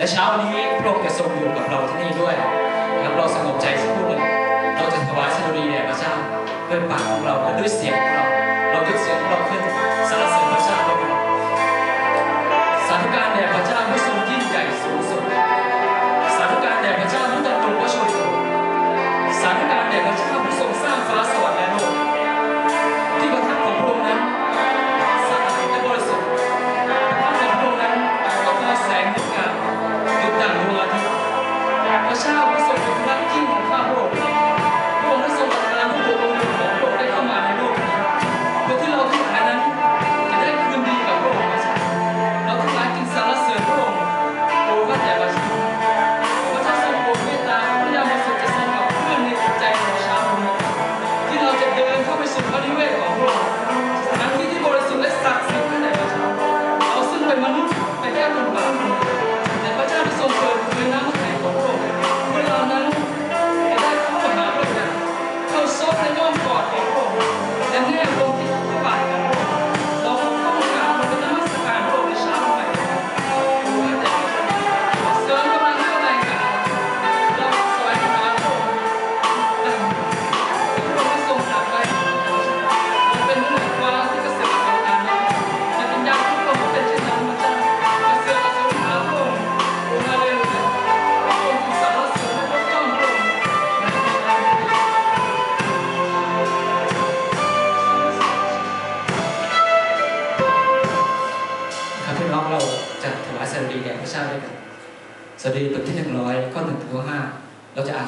และเช้านี้พระองค์จะทรงอยู่กับเราที่นี่ด้วยนะครับเราสงบใจสักครู่หนึ่งเราจะถวายสดุดีแด่พระเจ้าด้วยปากของเราและด้วยเสียง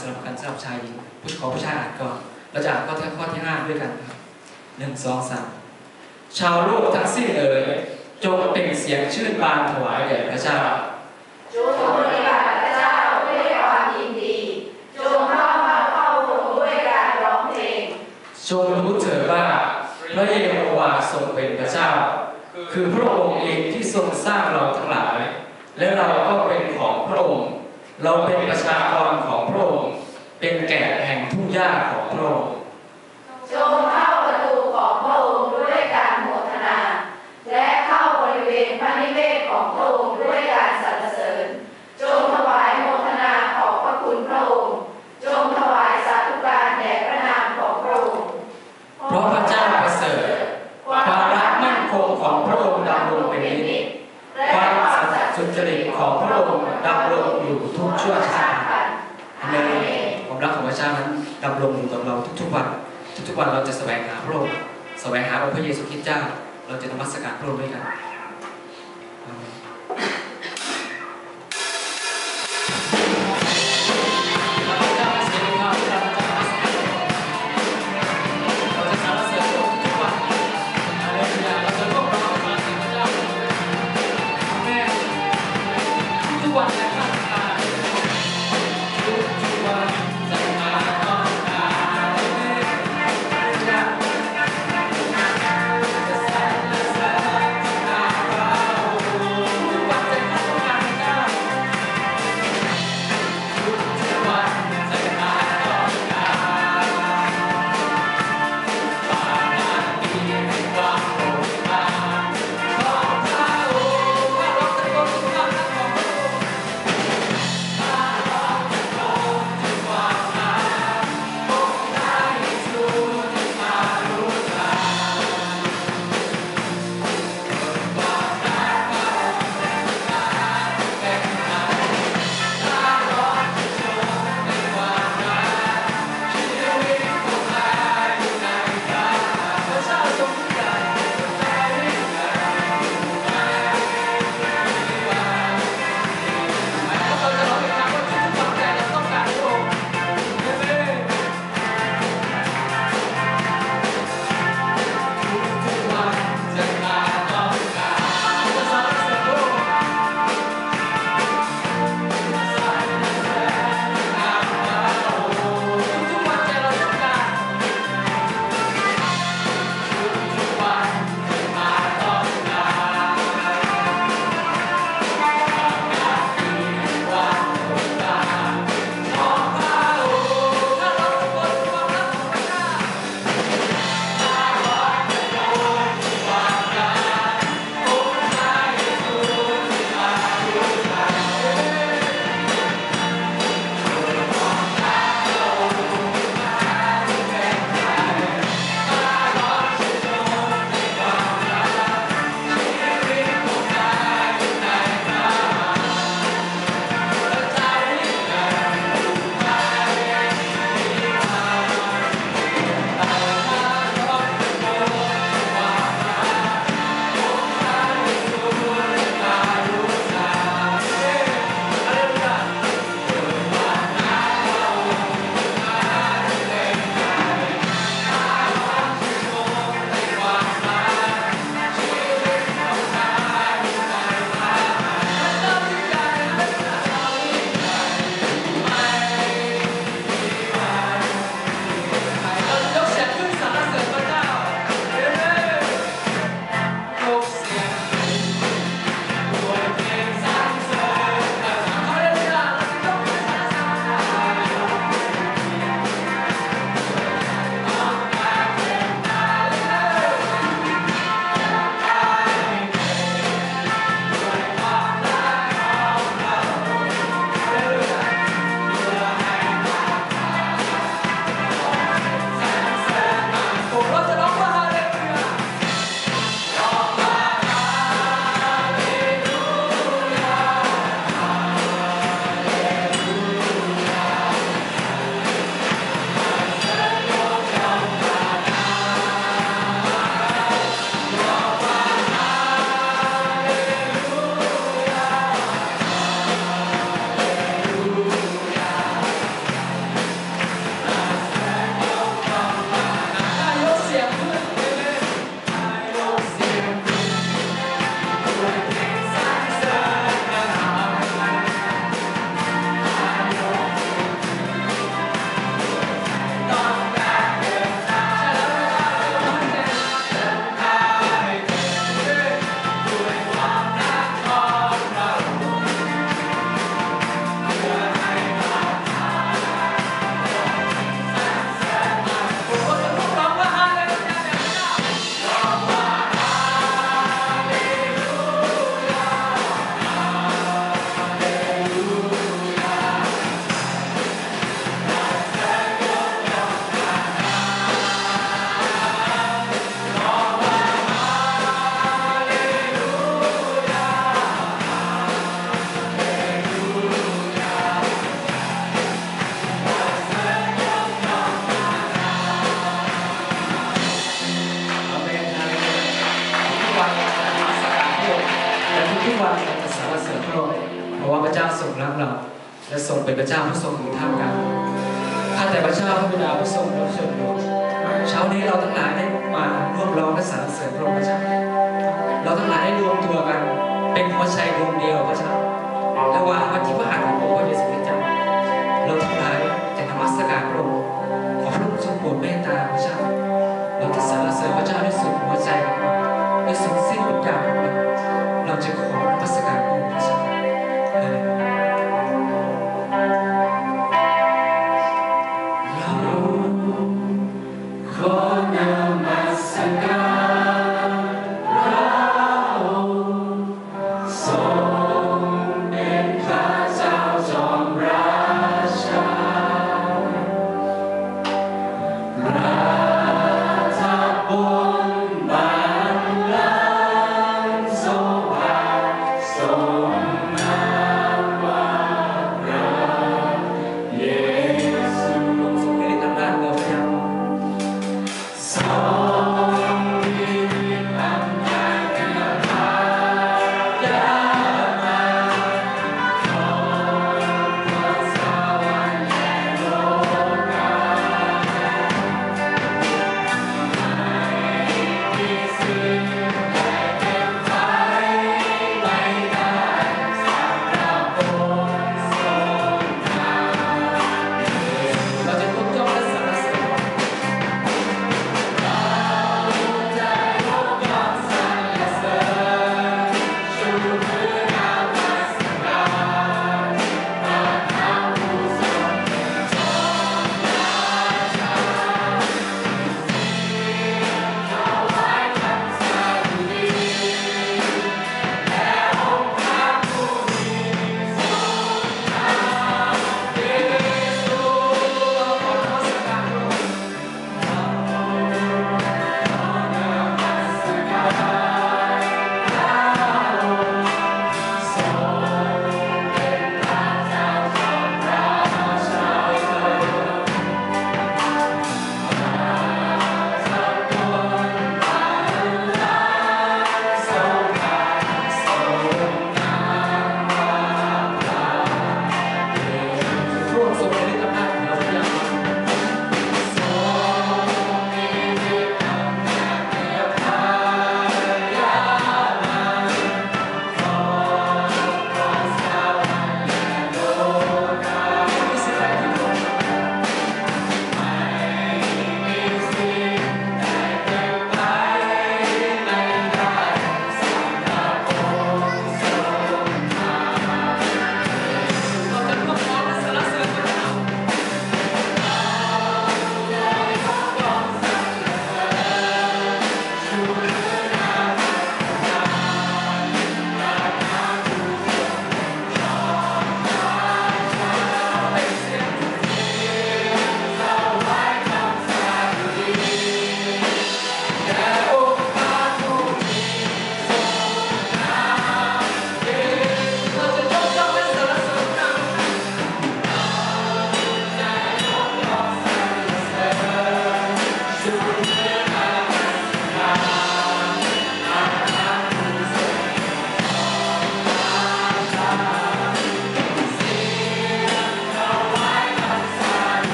สำหรับกันสำหรับชายหญิงผู้ขอผู้ชายอ่านก่อนเราจะอ่านข้อที่ข้อที่ห้าด้วยกันหนึ่งสองสามชาวโลกทั้งสิ้นเลยจงเป็นเสียงชื่นบานถวายแด่พระเจ้าจงปฏิบัติพระเจ้าด้วยความยินดีจงเข้ามาเข้าวงด้วยการร้องเพลงจงรู้เถิดว่าพระเยโฮวาทรงเป็นพระเจ้า คือพระองค์เองที่ทรงสร้างเราทั้งหลาย และเราก็เป็นของพระองค์ เราเป็นประชากรของพระองค์เป็นแกะแห่งทุ่ยากของพระองค์ ชั่วช้าเลยความรักของพระเจ้านั้นดำรงอยู่กับเราทุกๆวัน ทุกๆวันเราจะแสวงหาพระองค์แสวงหาองค์พระเยซูคริสต์เจ้า เราจะนมัสการพระองค์ด้วยกัน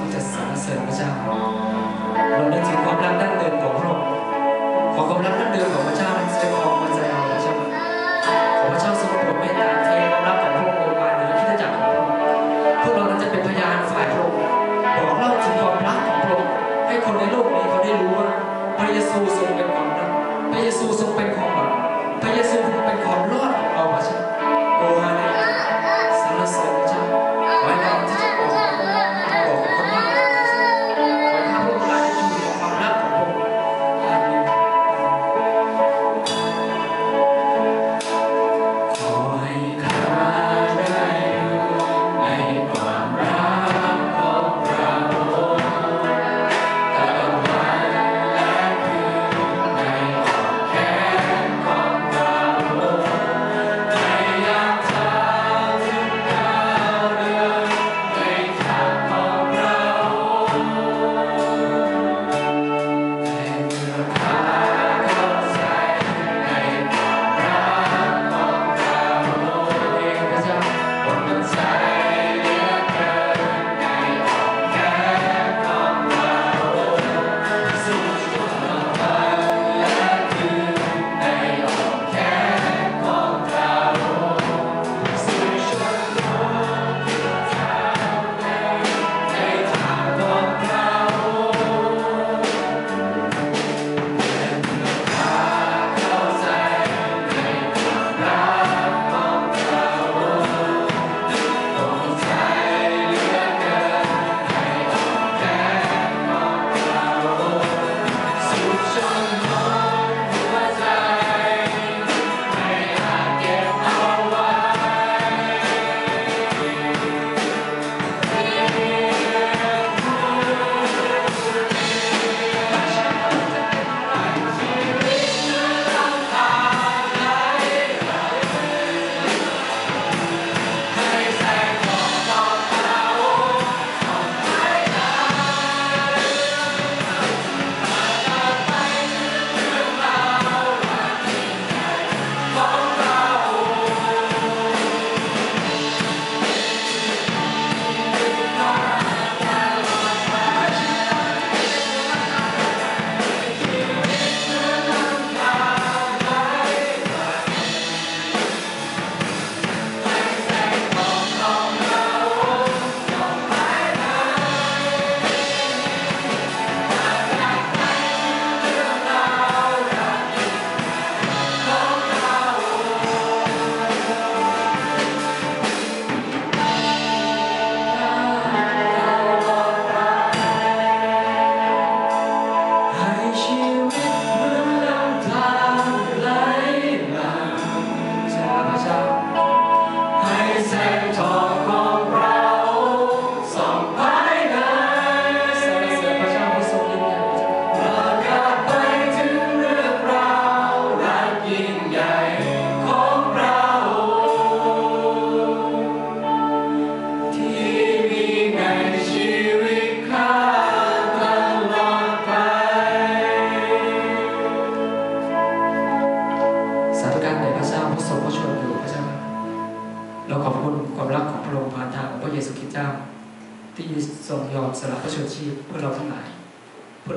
ที่จะสรรเสริญพระเจ้า เราได้ถึงความรักดั้งเดิมของพระองค์ความรักดั้งเดิมของพระเจ้า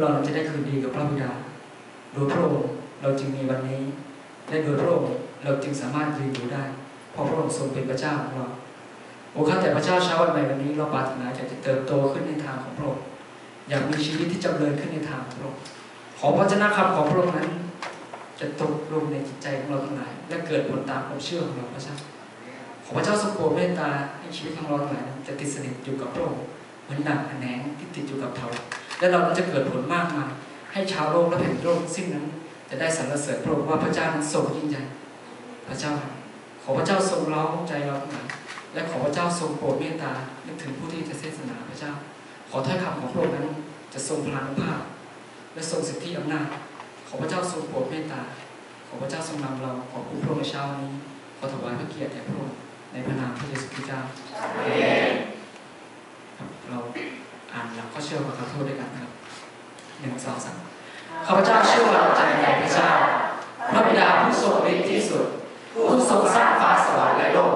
เพื่อเราจะได้คืนดีกับพระบิดา โดยพระองค์เราจึงมีวันนี้ และโดยพระองค์เราจึงสามารถยืนอยู่ได้ เพราะพระองค์ทรงเป็นพระเจ้าของเรา โอ้ข้าแต่พระเจ้าเช้าวันใหม่วันนี้เราปรารถนาอยากจะเติบโตขึ้นในทางของพระองค์ อยากมีชีวิตที่จำเริญขึ้นในทางของพระองค์ ขอพระเจ้าคำของพระองค์นั้น จะตกลงในจิตใจของเราทั้งหลาย และเกิดผลตามความเชื่อของเราพระเจ้า ขอพระเจ้าทรงโปรดเมตตาให้ชีวิตของเราทั้งหลายจะติดสนิทอยู่กับพระองค์ มือนดั่งแหนงที่ติดอยู่กับเถาและเราจะเกิดผลมากมาย ให้ชาวโลกและแผ่นโลกสิ้นนั้น จะได้สรรเสริญพระองค์ว่าพระเจ้านั้นทรงยิ่งใหญ่พระเจ้า ขอพระเจ้าทรงเล้าใจเราทั้งหลายและขอพระเจ้าทรงโปรดเมตตานึกถึงผู้ที่จะเทศนาพระเจ้า ขอถ้อยคำของพระองค์นั้นจะทรงพลานุภาพ และทรงสิทธิอำนาจ ขอพระเจ้าทรงโปรดเมตตา ขอพระเจ้าทรงนำเราขอผู้พระองค์ในเช้านี้ขอถวายพระเกียรติแด่พระองค์ในพระนามพระเยซูคริสต์เจ้าครับ เราอ่านหลักข้อเชื่อกับขอโทษด้วยกันครับหนึ่งสองสามข้าพเจ้าเชื่อวางใจในพระเจ้าพระบิดาผู้ทรงฤทธิ์ที่สุด ผู้ทรงสร้างฟ้าสวรรค์และโลก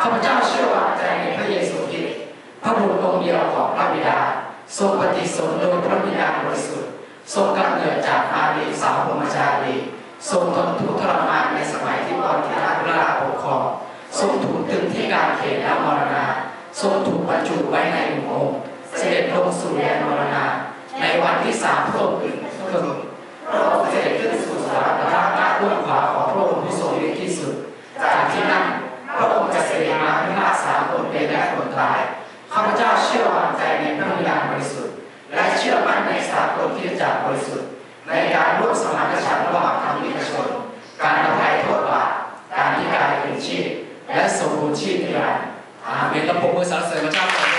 ข้าพเจ้าเชื่อวางใจในพระเยซูคริสต์พระบุตรองค์เดียวของพระบิดา ทรงปฏิสนธิโดยพระวิญญาณบริสุทธิ์ทรงกำเนิดจากมารีสาวพมจารีทรงทนทุกข์ทรมานในสมัยที่ปอนติราชราชปกครองทรงถูกตึงที่กางเขนและมรณา ทรงถูกบรรจุไว้ในอุโมงค์เสด็จลงสู่แดนมรณาในวันที่สามพระองค์อื่นพระองค์พระเสด็จขึ้นสู่สวรรค์ราชหน้าเบื้องขวาของพระองค์ผู้ทรงฤทธิ์ที่สุด จากที่นั่นพระองค์จะเสด็จมาพิพากษาคนเป็นและคนตายข้าพเจ้าเชื่อวางใจในพระวิญญาณบริสุทธิ์ และเชื่อมั่นในสากลที่จากบริสุทธิ์ ในการร่วมสมานฉันท์ระหว่างธรรมิกชน การอภัยโทษบาปการที่กายเป็นชีพและสมบูรณ์ชีพนิรันดร์ อาอาเม